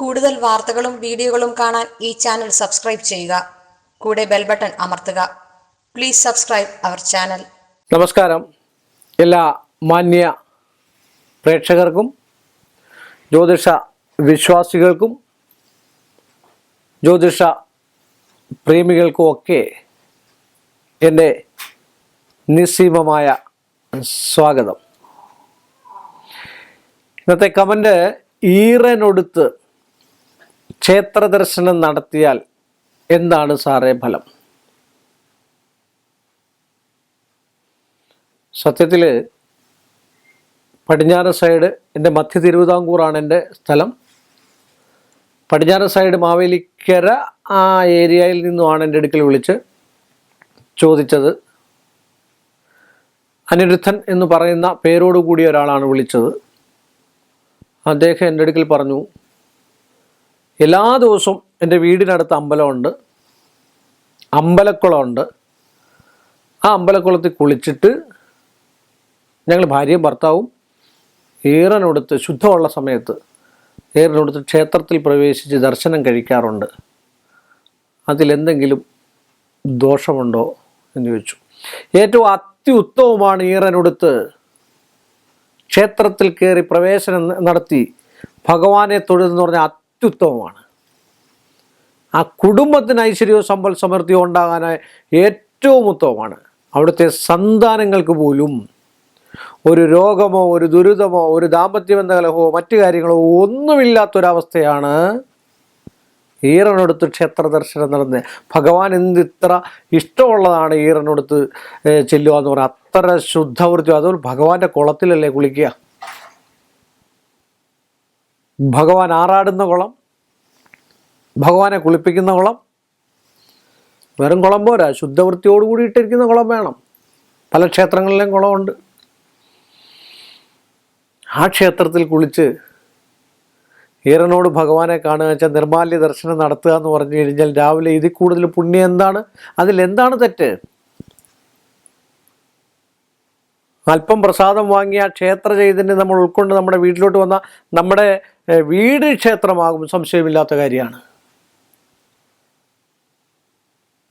കൂടുതൽ വാർത്തകളും വീഡിയോകളും കാണാൻ ഈ ചാനൽ സബ്സ്ക്രൈബ് ചെയ്യുക. കൂടെ ബെൽ ബട്ടൺ അമർത്തുക. പ്ലീസ് സബ്സ്ക്രൈബ് അവർ ചാനൽ നമസ്കാരം. എല്ലാ മാന്യ പ്രേക്ഷകർക്കും ജ്യോതിഷ വിശ്വാസികൾക്കും ജ്യോതിഷ പ്രേമികൾക്കും ഒക്കെ എന്റെ നിസ്സീമമായ സ്വാഗതം. ഇന്നത്തെ കമന്റ് ഈറനൊടുത്ത് ക്ഷേത്ര ദർശനം നടത്തിയാൽ എന്താണ് സാറേ ഫലം? സത്യത്തിൽ പടിഞ്ഞാറ് സൈഡ് എന്റെ മധ്യ തിരുവിതാംകൂറാണ് എന്റെ സ്ഥലം. പടിഞ്ഞാറ് സൈഡ് മാവേലിക്കര ആ ഏരിയയിൽ നിന്നുമാണ് എന്റെ അടുക്കൽ വിളിച്ച് ചോദിച്ചത്. അനിരുദ്ധൻ എന്ന് പറയുന്ന പേരോട് കൂടിയ ഒരാളാണ് വിളിച്ചത്. അദ്ദേഹം എന്റെ അടുക്കൽ പറഞ്ഞു എല്ലാ ദിവസവും എന്റെ വീടിനടുത്ത് അമ്പലമുണ്ട്. അമ്പലക്കുളമുണ്ട്. ആ അമ്പലക്കുളത്തിൽ കുളിച്ചിട്ട് ഞങ്ങൾ ഭാര്യയും ഭർത്താവും ഏറനൊടുത്ത് ശുദ്ധമുള്ള സമയത്ത് ഏറനൊടുത്ത് ക്ഷേത്രത്തിൽ പ്രവേശിച്ച് ദർശനം കഴിക്കാറുണ്ട്. അതിലെന്തെങ്കിലും ദോഷമുണ്ടോ എന്ന് ചോദിച്ചു. ഏറ്റവും അത്യുത്തമമാണ് ഈറനൊടുത്ത് ക്ഷേത്രത്തിൽ കയറി പ്രവേശനം നടത്തി. ഭഗവാനെ തൊഴുതെന്ന് പറഞ്ഞാൽ അത്യുത്തമമാണ് ആ കുടുംബത്തിന് ഐശ്വര്യവും സമ്പൽ സമൃദ്ധിയും ഉണ്ടാകാനായി ഏറ്റവും ഉത്തമമാണ്. അവിടുത്തെ സന്താനങ്ങൾക്ക് പോലും ഒരു രോഗമോ ഒരു ദുരിതമോ ഒരു ദാമ്പത്യബന്ധ കലഹമോ മറ്റു കാര്യങ്ങളോ ഒന്നുമില്ലാത്തൊരവസ്ഥയാണ് ഈറനടുത്ത് ക്ഷേത്ര ദർശനം നടന്ന്. ഭഗവാൻ എന്ത് ഇത്ര ഇഷ്ടമുള്ളതാണ് ഈറനടുത്ത് ചെല്ലുക എന്ന് പറഞ്ഞാൽ അത്ര ശുദ്ധവൃത്തി അതുപോലെ ഭഗവാന്റെ കുളത്തിലല്ലേ കുളിക്കുക. ഭഗവാൻ ആറാടുന്ന കുളം ഭഗവാനെ കുളിപ്പിക്കുന്ന കുളം വെറും കുളം പോരാ. ശുദ്ധവൃത്തിയോട് കൂടിയിട്ടിരിക്കുന്ന കുളം വേണം. പല ക്ഷേത്രങ്ങളിലും കുളമുണ്ട്. ആ ക്ഷേത്രത്തിൽ കുളിച്ച് ഈറനോട് ഭഗവാനെ കാണുക വെച്ചാൽ നിർമാല്യ ദർശനം നടത്തുക എന്ന് പറഞ്ഞു കഴിഞ്ഞാൽ രാവിലെ ഇതിൽ കൂടുതൽ പുണ്യം എന്താണ്? അതിൽ എന്താണ് തെറ്റ്? അല്പം പ്രസാദം വാങ്ങിയ ക്ഷേത്ര ചൈതന്യം നമ്മൾ ഉൾക്കൊണ്ട് നമ്മുടെ വീട്ടിലോട്ട് വന്ന നമ്മുടെ വീട് ക്ഷേത്രമാകും സംശയമില്ലാത്ത കാര്യമാണ്.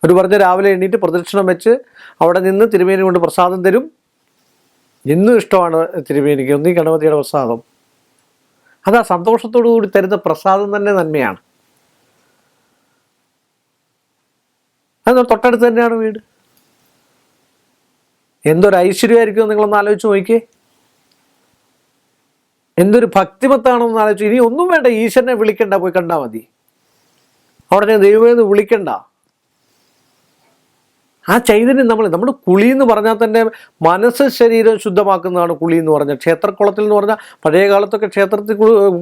ഒരു പറഞ്ഞ് രാവിലെ എണീറ്റ് പ്രദക്ഷിണം വെച്ച് അവിടെ നിന്ന് തിരുമേനി കൊണ്ട് പ്രസാദം തരും. ഇന്നും ഇഷ്ടമാണ് തിരുമേനിക്ക്. ഒന്നീ ഗണപതിയുടെ പ്രസാദം. അത് സന്തോഷത്തോടു കൂടി തരുന്ന പ്രസാദം തന്നെ നന്മയാണ്. അത് തൊട്ടടുത്ത് തന്നെയാണ് വീട്. എന്തൊരു ഐശ്വര്യമായിരിക്കും നിങ്ങളൊന്ന് ആലോചിച്ച് നോക്കിയേ. എന്തൊരു ഭക്തിമത്താണെന്ന് ആലോചിച്ചു ഇനി ഒന്നും വേണ്ട ഈശ്വരനെ വിളിക്കണ്ട പോയി കണ്ടാൽ മതി. അവിടെ ഞാൻ ദൈവമേന്ന് വിളിക്കണ്ട. ആ ചൈതന്യം നമ്മൾ നമ്മൾ കുളി എന്ന് പറഞ്ഞാൽ തന്നെ മനസ്സ് ശരീരം ശുദ്ധമാക്കുന്നതാണ് കുളി എന്ന് പറഞ്ഞാൽ. ക്ഷേത്രക്കുളത്തിൽ എന്ന് പറഞ്ഞാൽ പഴയ കാലത്തൊക്കെ ക്ഷേത്രത്തിൽ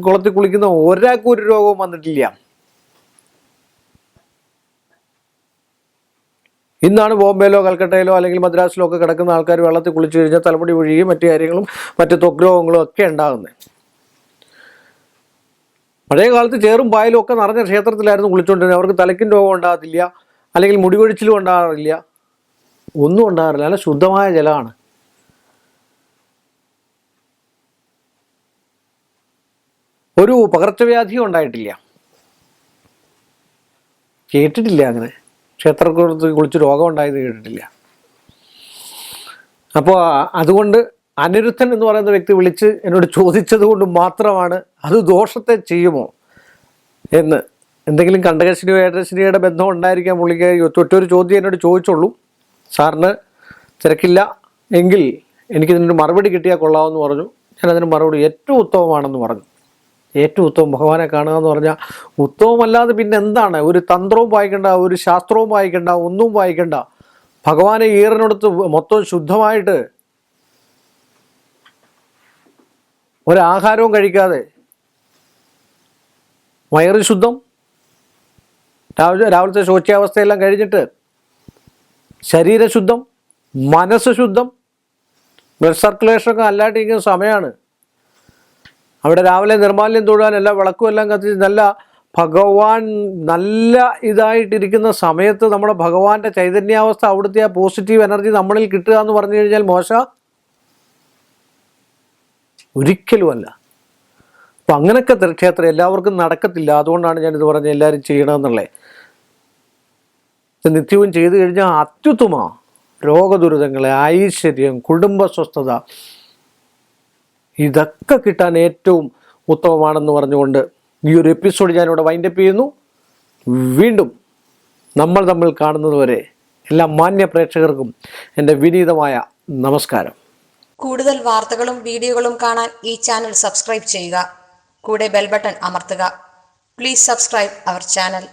കുളത്തിൽ കുളിക്കുന്ന ഒരാൾക്കും ഒരു രോഗവും വന്നിട്ടില്ല. ഇന്നാണ് ബോംബെയിലോ കൽക്കട്ടയിലോ അല്ലെങ്കിൽ മദ്രാസിലോ ഒക്കെ കിടക്കുന്ന ആൾക്കാർ വെള്ളത്തിൽ കുളിച്ചു കഴിഞ്ഞാൽ തലമുടി ഒഴുകിയും മറ്റു കാര്യങ്ങളും മറ്റു തൊഗ്രോഹങ്ങളും ഒക്കെ ഉണ്ടാകുന്നത് പഴയ കാലത്ത് ചേറും പായലും ഒക്കെ നിറഞ്ഞ ക്ഷേത്രത്തിലായിരുന്നു കുളിച്ചുകൊണ്ടിരുന്നത് അവർക്ക് തലയ്ക്കും രോഗം ഉണ്ടാകത്തില്ല അല്ലെങ്കിൽ മുടി കൊഴിച്ചിലും ഉണ്ടാകാറില്ല. ഒന്നും ഉണ്ടാകാറില്ല. നല്ല ശുദ്ധമായ ജലമാണ്. ഒരു പകർച്ചവ്യാധിയും ഉണ്ടായിട്ടില്ല. കേട്ടിട്ടില്ല അങ്ങനെ. ക്ഷേത്രക്കുളത്ത് കുളിച്ച് രോഗം ഉണ്ടായത് കേട്ടിട്ടില്ല അപ്പോൾ അതുകൊണ്ട് അനിരുദ്ധൻ എന്ന് പറയുന്ന വ്യക്തി വിളിച്ച് എന്നോട് ചോദിച്ചത് കൊണ്ട് മാത്രമാണ് അത് ദോഷത്തെ ചെയ്യുമോ എന്ന്. എന്തെങ്കിലും കണ്ടകശിനിയോ ഏടശിനിയുടെ ബന്ധം ഉണ്ടായിരിക്കാം പുള്ളിക്ക് ഒറ്റൊരു ചോദ്യം എന്നോട് ചോദിച്ചുള്ളൂ. സാറിന് തിരക്കില്ല എങ്കിൽ എനിക്കിതിനൊരു മറുപടി കിട്ടിയാൽ കൊള്ളാമെന്ന് പറഞ്ഞു. ഞാനതിന് മറുപടി ഏറ്റവും ഉത്തമമാണെന്ന് പറഞ്ഞു. ഏറ്റവും ഉത്തമം. ഭഗവാനെ കാണുക എന്ന് പറഞ്ഞാൽ ഉത്തമമല്ലാതെ പിന്നെ എന്താണ്? ഒരു തന്ത്രവും വായിക്കണ്ട ഒരു ശാസ്ത്രവും വായിക്കണ്ട ഒന്നും വായിക്കണ്ട. ഭഗവാനെ ഈറിനടുത്ത് മൊത്തം ശുദ്ധമായിട്ട് ഒരാഹാരവും കഴിക്കാതെ. വയറ് ശുദ്ധം. രാവിലെ രാവിലത്തെ ശോച്യാവസ്ഥയെല്ലാം കഴിഞ്ഞിട്ട് ശരീരശുദ്ധം മനസ്സ് ശുദ്ധം. ബ്ലഡ് സർക്കുലേഷനൊക്കെ അല്ലാണ്ടിരിക്കുന്ന സമയമാണ്. അവിടെ രാവിലെ നിർമാല്യം തൊഴാൻ എല്ലാ വിളക്കും എല്ലാം കത്തിച്ച് നല്ല ഭഗവാൻ നല്ല ഇതായിട്ടിരിക്കുന്ന സമയത്ത് നമ്മുടെ ഭഗവാന്റെ ചൈതന്യാവസ്ഥ അവിടുത്തെ ആ പോസിറ്റീവ് എനർജി നമ്മളിൽ കിട്ടുക എന്ന് പറഞ്ഞു കഴിഞ്ഞാൽ മോശ? ഒരിക്കലുമല്ല. അപ്പം അങ്ങനെയൊക്കെ തീർച്ചയായിട്ടും എല്ലാവർക്കും നടക്കത്തില്ല. അതുകൊണ്ടാണ് ഇത് പറഞ്ഞത് എല്ലാവരും ചെയ്യണമെന്നുള്ളത് നിത്യവും ചെയ്തു കഴിഞ്ഞാൽ അത്യുത്തമ രോഗദുരിതങ്ങളെ ഐശ്വര്യം കുടുംബ സ്വസ്ഥത ഇതൊക്കെ കിട്ടാൻ ഏറ്റവും ഉത്തമമാണെന്ന് പറഞ്ഞുകൊണ്ട് ഈ ഒരു എപ്പിസോഡ് ഞാനിവിടെ വൈൻഡപ്പ് ചെയ്യുന്നു. വീണ്ടും നമ്മൾ തമ്മിൽ കാണുന്നതുവരെ എല്ലാ മാന്യ പ്രേക്ഷകർക്കും എന്റെ വിനീതമായ നമസ്കാരം. കൂടുതൽ വാർത്തകളും വീഡിയോകളും കാണാൻ ഈ ചാനൽ സബ്സ്ക്രൈബ് ചെയ്യുക. കൂടെ ബെൽബട്ടൺ അമർത്തുക. Please subscribe our channel